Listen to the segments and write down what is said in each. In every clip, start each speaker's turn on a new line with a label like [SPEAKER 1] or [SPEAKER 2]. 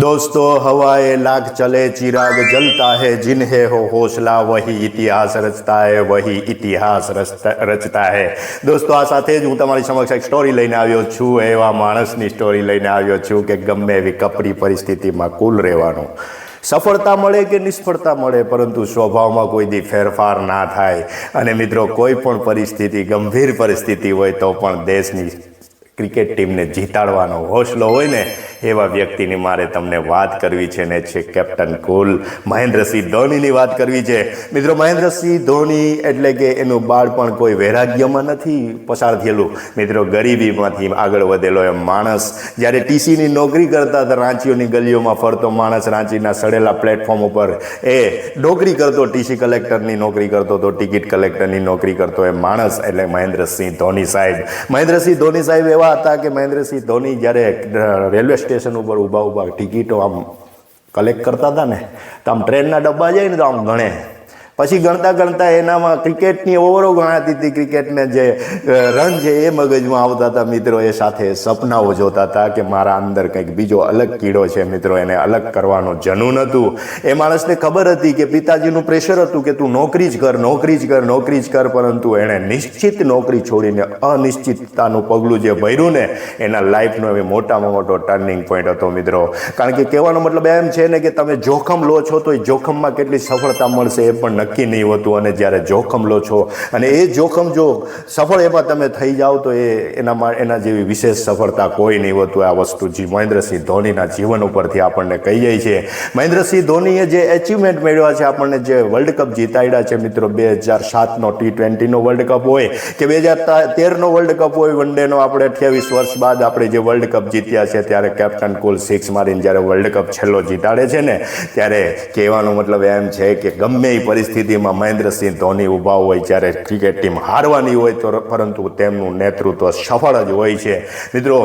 [SPEAKER 1] દોસ્તો, હવાએ લાગ ચલે, ચિરાગ જલતા હે, જિન્હે હો હોસલા વહી ઇતિહાસ રચતા હે, વહી ઇતિહાસ રચતા હે. દોસ્તો, આ સાથે જ હું તમારી સમક્ષ એક સ્ટોરી લઈને આવ્યો છું, એવા માણસની સ્ટોરી લઈને આવ્યો છું કે ગમે એવી કપરી પરિસ્થિતિમાં કુલ રહેવાનું. સફળતા મળે કે નિષ્ફળતા મળે, પરંતુ સ્વભાવમાં કોઈ દી ફેરફાર ના થાય. અને મિત્રો, કોઈ પણ પરિસ્થિતિ, ગંભીર પરિસ્થિતિ હોય તો પણ દેશની ક્રિકેટ ટીમને જીતાડવાનો હોસલો હોય ને, એવા વ્યક્તિની મારે તમને વાત કરવી છે ને છે કેપ્ટન કુલ મહેન્દ્રસિંહ ધોનીની વાત કરવી છે. મિત્રો, મહેન્દ્રસિંહ ધોની એટલે કે એનું બાળપણ કોઈ વૈરાગ્યમાં નથી પસાર થયેલું. મિત્રો, ગરીબીમાંથી આગળ વધેલો એમ માણસ, જ્યારે ટીસીની નોકરી કરતા હતા, રાંચીઓની ગલીઓમાં ફરતો માણસ રાંચીના સડેલા પ્લેટફોર્મ ઉપર એ નોકરી કરતો, ટીસી કલેક્ટરની નોકરી કરતો હતો, ટિકિટ કલેક્ટરની નોકરી કરતો એ માણસ એટલે મહેન્દ્રસિંહ ધોની સાહેબ. મહેન્દ્રસિંહ ધોની સાહેબ એવા હતા કે મહેન્દ્રસિંહ ધોની જ્યારે રેલવે સ્ટેશન ઉપર ઊભા ઊભા ટિકિટો આમ કલેક્ટ કરતા હતા ને, તો આમ ટ્રેનના ડબ્બા જાય ને તો આમ ગણે. પછી ગણતા ગણતા એનામાં ક્રિકેટની ઓવરો ગણાતી હતી. ક્રિકેટને જે રન છે એ મગજમાં આવતા હતા મિત્રો, એ સાથે સપનાઓ જોતા હતા કે મારા અંદર કંઈક બીજો અલગ કીડો છે મિત્રો, એને અલગ કરવાનું જનૂન હતું. એ માણસને ખબર હતી કે પિતાજીનું પ્રેશર હતું કે તું નોકરી જ કર, નોકરી જ કર, નોકરી જ કર, પરંતુ એણે નિશ્ચિત નોકરી છોડીને અનિશ્ચિતતાનું પગલું જે ભર્યું ને, એના લાઈફનો એ મોટામાં મોટો ટર્નિંગ પોઈન્ટ હતો મિત્રો. કારણ કે કહેવાનો મતલબ એમ છે ને કે તમે જોખમ લો છો તો એ જોખમમાં કેટલી સફળતા મળશે એ પણ નક્કી નહીં હોતું અને જ્યારે જોખમ લો છો અને એ જોખમ જો સફળ એમાં તમે થઈ જાઓ તો એ એના મા- એના જેવી વિશેષ સફળતા કોઈ નહીં હોતું. આ વસ્તુ જી મહેન્દ્રસિંહ ધોનીના જીવન ઉપરથી આપણને કહી જાય છે મહેન્દ્રસિંહ ધોનીએ જે એચિવમેન્ટ મેળવ્યા છે, આપણને જે વર્લ્ડ કપ જીતાડ્યા છે મિત્રો, બે હજાર સાતનો ટી ટ્વેન્ટીનો વર્લ્ડ કપ હોય કે બે હજાર તેરનો વર્લ્ડ કપ હોય વન ડેનો આપણે અઠ્યાવીસ વર્ષ બાદ આપણે જે વર્લ્ડ કપ જીત્યા છે, ત્યારે કેપ્ટન કુલ સિક્સ મારીને જ્યારે વર્લ્ડ કપ છેલ્લો જીતાડે છે ને, ત્યારે કહેવાનો મતલબ એમ છે કે ગમે એ પરિસ્થિતિમાં મહેન્દ્રસિંહ ધોની ઊભા હોય જ્યારે ક્રિકેટ ટીમ હારવાની હોય તો પરંતુ તેમનું નેતૃત્વ સફળ જ હોય છે. મિત્રો,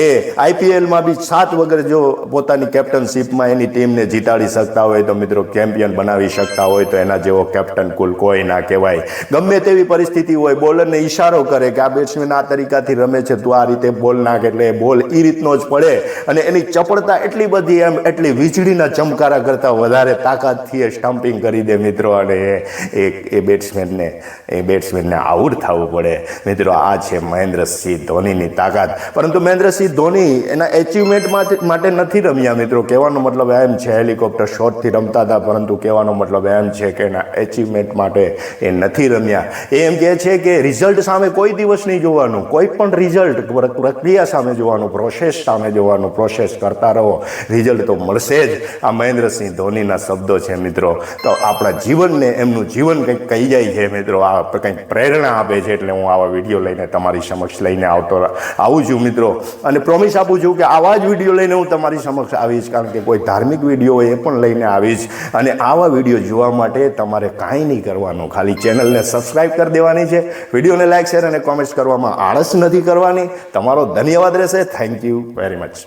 [SPEAKER 1] એ આઈપીએલમાં બી સાત વગર જો પોતાની કેપ્ટનશીપમાં એની ટીમને જીતાડી શકતા હોય તો મિત્રો ચેમ્પિયન બનાવી શકતા હોય તો એના જેવો કેપ્ટન કુલ કોઈ ના કહેવાય. ગમે તેવી પરિસ્થિતિ હોય, બોલરને ઈશારો કરે કે આ બેટ્સમેન આ તરીકાથી રમે છે, તું આ રીતે બોલ નાખ એટલે બોલ એ રીતનો જ પડે અને એની ચપળતા એટલી બધી એમ, એટલી વીજળીના ચમકારા કરતાં વધારે તાકાતથી એ સ્ટમ્પિંગ કરી દે મિત્રો અને એ એ એ બેટ્સમેનને એ બેટ્સમેનને આઉટ થવું પડે. મિત્રો, આ છે મહેન્દ્રસિંહ ધોનીની તાકાત. પરંતુ મહેન્દ્રસિંહ ધોની એના એચિવમેન્ટ માટે નથી રમ્યા મિત્રો. કહેવાનો મતલબ એમ છે હેલિકોપ્ટર શોટથી રમતા હતા, પરંતુ કહેવાનો મતલબ એમ છે કે એના એચિવમેન્ટ માટે એ નથી રમ્યા. એમ કહે છે કે રિઝલ્ટ સામે કોઈ દિવસ નહીં જોવાનું. કોઈ પણ રિઝલ્ટ પ્રક્રિયા સામે જોવાનું પ્રોસેસ સામે જોવાનું પ્રોસેસ કરતા રહો. રિઝલ્ટ તો મળશે જ. આ મહેન્દ્રસિંહ ધોનીના શબ્દો છે મિત્રો. તો આપણા જીવનને એમનું જીવન કંઈક કહી જાય છે મિત્રો. આ કંઈક પ્રેરણા આપે છે એટલે હું આવા વીડિયો લઈને તમારી સમક્ષ લઈને આવતો આવું છું મિત્રો. અને પ્રોમિસ આપું છું કે આવા જ વીડિયો લઈને હું તમારી સમક્ષ આવીશ, કારણ કે કોઈ ધાર્મિક વીડિયો એ પણ લઈને આવીશ. અને આવા વીડિયો જોવા માટે તમારે કાંઈ નહીં કરવાનું. ખાલી ચેનલને સબસ્ક્રાઇબ કરી દેવાની છે. વિડીયોને લાઈક શેર અને કોમેન્ટ્સ કરવામાં આળસ નથી કરવાની. તમારો ધન્યવાદ રહેશે. Thank you very much